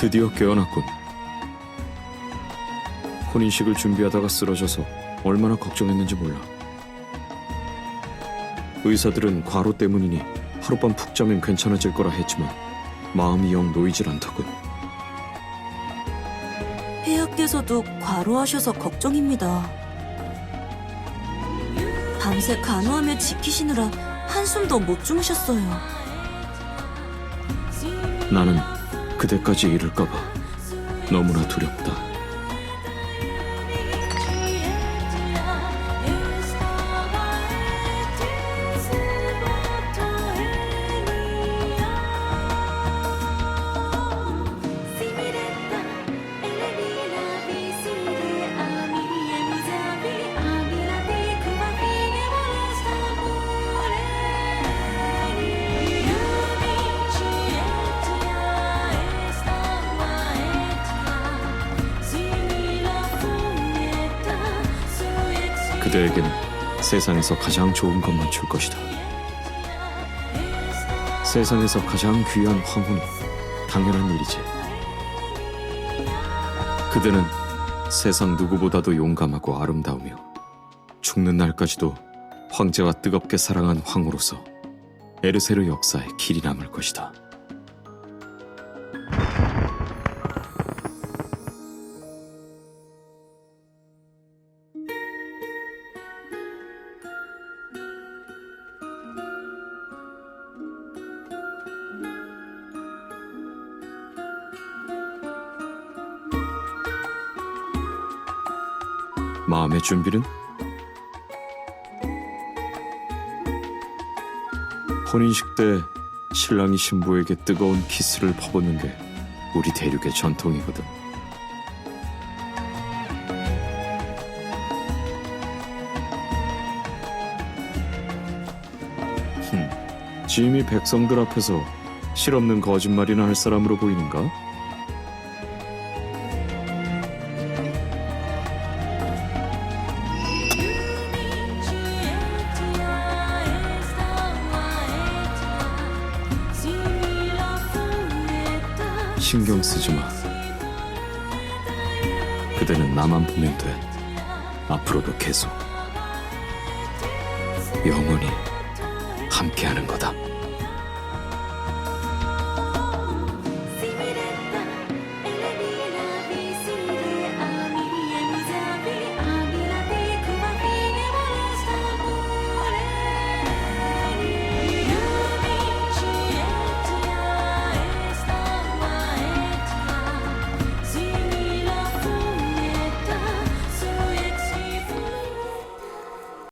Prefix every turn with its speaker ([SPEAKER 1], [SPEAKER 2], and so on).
[SPEAKER 1] 드디어 깨어났군. 혼인식을 준비하다가 쓰러져서 얼마나 걱정했는지 몰라. 의사들은 과로 때문이니 하룻밤 푹 자면 괜찮아질 거라 했지만 마음이 영 놓이질 않더군.
[SPEAKER 2] 폐하께서도 과로하셔서 걱정입니다. 밤새 간호하며 지키시느라 한숨도 못 주무셨어요.
[SPEAKER 1] 나는 그대까지 이를까봐 너무나 두렵다. 그대에게는 세상에서 가장 좋은 것만 줄 것이다. 세상에서 가장 귀한 황혼이 당연한 일이지. 그대는 세상 누구보다도 용감하고 아름다우며 죽는 날까지도 황제와 뜨겁게 사랑한 황후로서 에르세르 역사에 길이 남을 것이다. 마음의 준비는? 혼인식 때 신랑이 신부에게 뜨거운 키스를 퍼붓는 게 우리 대륙의 전통이거든. 흠, 짐이 백성들 앞에서 실없는 거짓말이나 할 사람으로 보이는가? 신경 쓰지 마. 그대는 나만 보면 돼. 앞으로도 계속. 영원히 함께하는 거다.